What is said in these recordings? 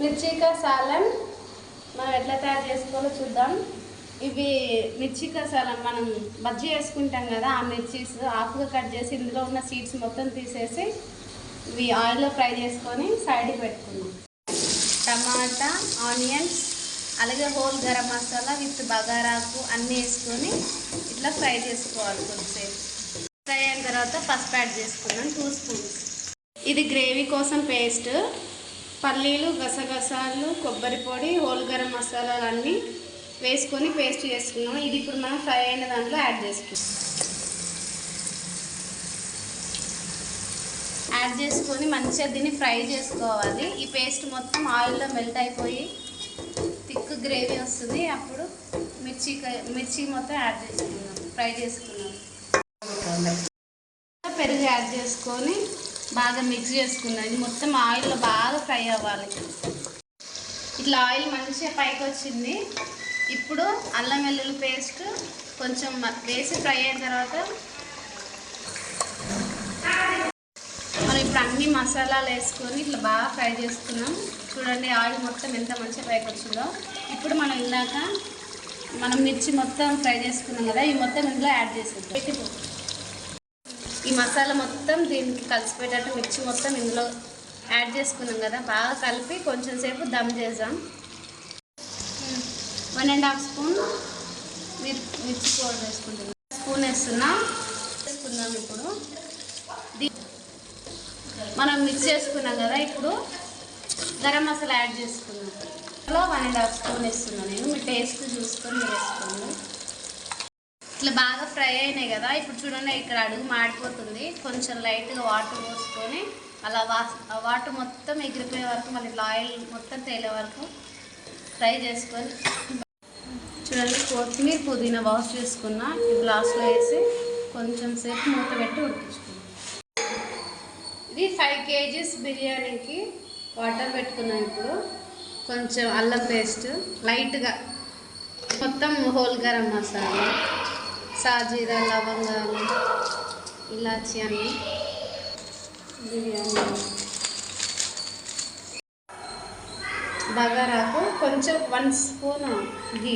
మిర్చికా సాలన్ మనం ఎట్లా తయారు చేసుకోవాలో చూద్దాం. ఇవి మిర్చికా సాలన్ మనం బజ్జీ వేసుకుంటాం కదా ఆ మిర్చీస్ ఆకుగా కట్ చేసి ఇందులో ఉన్న సీడ్స్ మొత్తం తీసేసి ఇవి ఆయిల్లో ఫ్రై చేసుకొని సైడ్కి పెట్టుకున్నాం టమాటా ఆనియన్స్ అలాగే హోల్ గరం మసాలా విత్ బగారాకు అన్నీ వేసుకొని ఇట్లా ఫ్రై చేసుకోవాలి కొద్దిసేపు. ఫ్రై అయిన తర్వాత పసుపు యాడ్ చేసుకున్నాం టూ స్పూన్స్. ఇది గ్రేవీ కోసం పేస్ట్. పల్లీలు గసగసాలు కొబ్బరి పొడి హోల్ గరం మసాలాలు అన్నీ వేసుకొని పేస్ట్ చేసుకున్నాం ఇది ఇప్పుడు మనం ఫ్రై అయిన దాంట్లో యాడ్ చేసుకున్నాం యాడ్ చేసుకొని మంచిగా దీన్ని ఫ్రై చేసుకోవాలి. ఈ పేస్ట్ మొత్తం ఆయిల్లో మెల్ట్ అయిపోయి థిక్ గ్రేవీ వస్తుంది. అప్పుడు మిర్చి మిర్చి మొత్తం యాడ్ చేసుకున్నాం ఫ్రై చేసుకున్నాం పెరుగు యాడ్ చేసుకొని బాగా మిక్స్ చేసుకున్నది మొత్తం ఆయిల్లో బాగా ఫ్రై అవ్వాలి. ఇట్లా ఆయిల్ మంచిగా పైకి వచ్చింది. ఇప్పుడు అల్లం వెల్లుల్లి పేస్ట్ కొంచెం వేసి ఫ్రై అయిన తర్వాత మనం ఇప్పుడు అన్ని మసాలాలు వేసుకొని ఇట్లా బాగా ఫ్రై చేసుకున్నాం. చూడండి ఆయిల్ మొత్తం ఎంత మంచిగా పైకి వచ్చిందో. ఇప్పుడు మనం ఇందాక మనం మిర్చి మొత్తం ఫ్రై చేసుకున్నాం కదా ఈ మొత్తం ఇందులో యాడ్ చేసేద్దాం. ఈ మసాలా మొత్తం దీనికి కలిసిపోయేటట్టు మిర్చి మొత్తం ఇందులో యాడ్ చేసుకున్నాం కదా బాగా కలిపి కొంచెం సేపు దమ్ చేద్దాం. వన్ అండ్ హాఫ్ స్పూన్ మిర్ మిర్చి పౌడర్ వేసుకుంటున్నాం. స్పూన్ వేస్తున్నా. వేసుకుందాం ఇప్పుడు. మనం మిక్స్ చేసుకున్నాం కదా ఇప్పుడు గరం మసాలా యాడ్ చేసుకున్నాం. వన్ అండ్ హాఫ్ స్పూన్ వేస్తున్నాను నేను. మీ టేస్ట్ చూసుకొని వేసుకున్నాను వేసుకోండి. ఇట్లా బాగా ఫ్రై అయినాయి కదా. ఇప్పుడు చూడండి ఇక్కడ అడుగు మాడిపోతుంది. కొంచెం లైట్గా వాటర్ పోసుకొని అలా వా వాటర్ మొత్తం ఎగిరిపోయే వరకు మళ్ళీ ఇట్లా ఆయిల్ మొత్తం తేలే వరకు ఫ్రై చేసుకొని చూడండి కొత్తిమీర పుదీనా వాష్ చేసుకున్న. ఈ గ్లాస్లో వేసి కొంచెం సేపు మూత పెట్టి ఉడికించుకున్నాం ఇది ఫైవ్ కేజీస్ బిర్యానీకి వాటర్ పెట్టుకున్నాం ఇప్పుడు. కొంచెం అల్లం పేస్ట్ లైట్గా మొత్తం హోల్ గరం మసాలా. సాజీరా లవంగాలు ఇలాచి అన్ని బిర్యానీ. బగారాకు కొంచెం వన్ స్పూన్ ఘీ.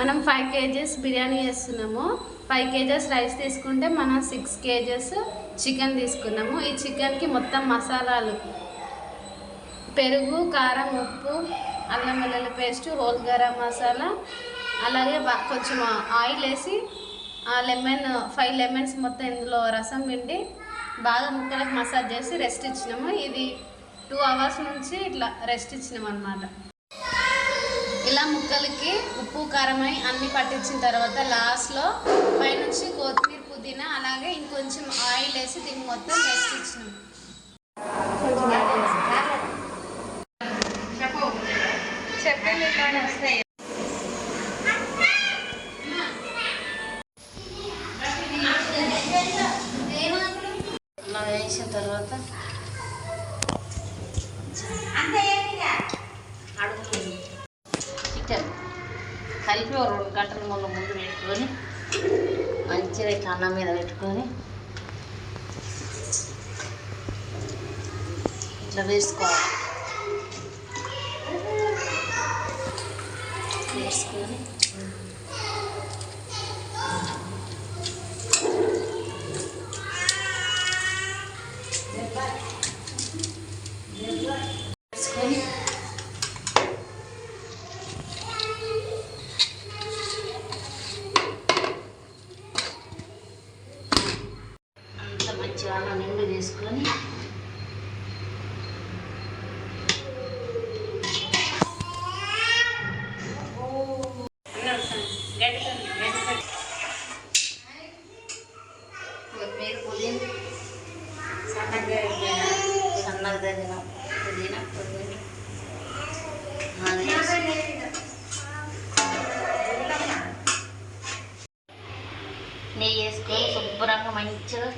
మనం ఫైవ్ కేజెస్ బిర్యానీ చేస్తున్నాము. ఫైవ్ కేజెస్ రైస్ తీసుకుంటే మనం సిక్స్ కేజెస్ చికెన్ తీసుకున్నాము. ఈ చికెన్కి మొత్తం మసాలాలు పెరుగు కారం ఉప్పు అల్లం వెల్లుల్లి పేస్ట్ హోల్ గరం మసాలా అలాగే కొంచెం ఆయిల్ వేసి ఆ లెమన్ ఫైవ్ లెమన్స్ మొత్తం ఇందులో రసం పిండి బాగా ముక్కలకు మసాజ్ చేసి రెస్ట్ ఇచ్చినాము. ఇది టూ అవర్స్ నుంచి ఇట్లా రెస్ట్ ఇచ్చినాం అనమాట ఇలా ముక్కలకి ఉప్పు కారమై అన్ని పట్టించిన తర్వాత లాస్ట్లో పైనుంచి కొత్తిమీర పుదీనా అలాగే ఇంకొంచెం ఆయిల్ వేసి దీన్ని మొత్తం రెస్ట్ ఇచ్చినాం. చెప్పండి వేసిన తర్వాత అడుగు చికెన్ కలిపి ఒక రెండు గంటల ముందు ముందు పెట్టుకొని మంచిగా ఇట్లా అన్నం మీద పెట్టుకొని ఇట్లా వేసుకోవాలి. వేసుకొని అంత మంచిగా అన్నం నిండు చేసుకొని కొత్తిమీర పుదీనా సన్నగా సన్నగా తగిన పుదీనా నెయ్యి వేసుకొని శుభ్రంగా మంచిగా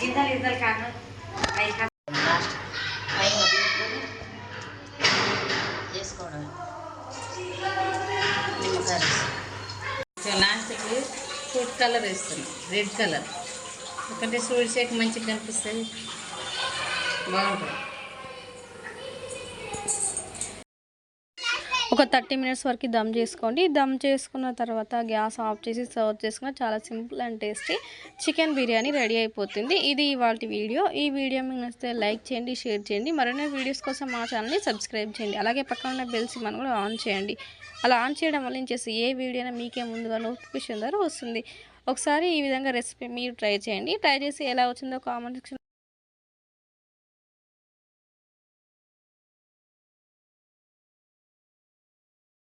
గింజలు ఇద్దరు కాదు. లాస్ట్కి ఫుడ్ కలర్ వేస్తున్నాం రెడ్ కలర్. ఎందుకంటే స్వీట్ మంచిగా కనిపిస్తుంది. బాగుంటుంది. ఒక థర్టీ మినిట్స్ వరకు దమ్ చేసుకోండి. దమ్ చేసుకున్న తర్వాత గ్యాస్ ఆఫ్ చేసి సర్వ్ చేసుకున్న చాలా simple and tasty chicken biryani ready అయిపోతుంది. ఇది ఇవాళ వీడియో. ఈ వీడియో మీకు నచ్చితే లైక్ చేయండి షేర్ చేయండి. మరిన్ని వీడియోస్ కోసం మా ఛానల్ని సబ్స్క్రైబ్ చేయండి. అలాగే పక్కన ఉన్న బెల్స్ మనం కూడా ఆన్ చేయండి. అలా ఆన్ చేయడం వల్ల నేను చేసే ఏ వీడియో మీకే ముందుగా నోటిఫికేషన్ ద్వారా వస్తుంది. ఒకసారి ఈ విధంగా రెసిపీ మీరు ట్రై చేయండి. ట్రై చేసి ఎలా వచ్చిందో కామెంట్ సెక్షన్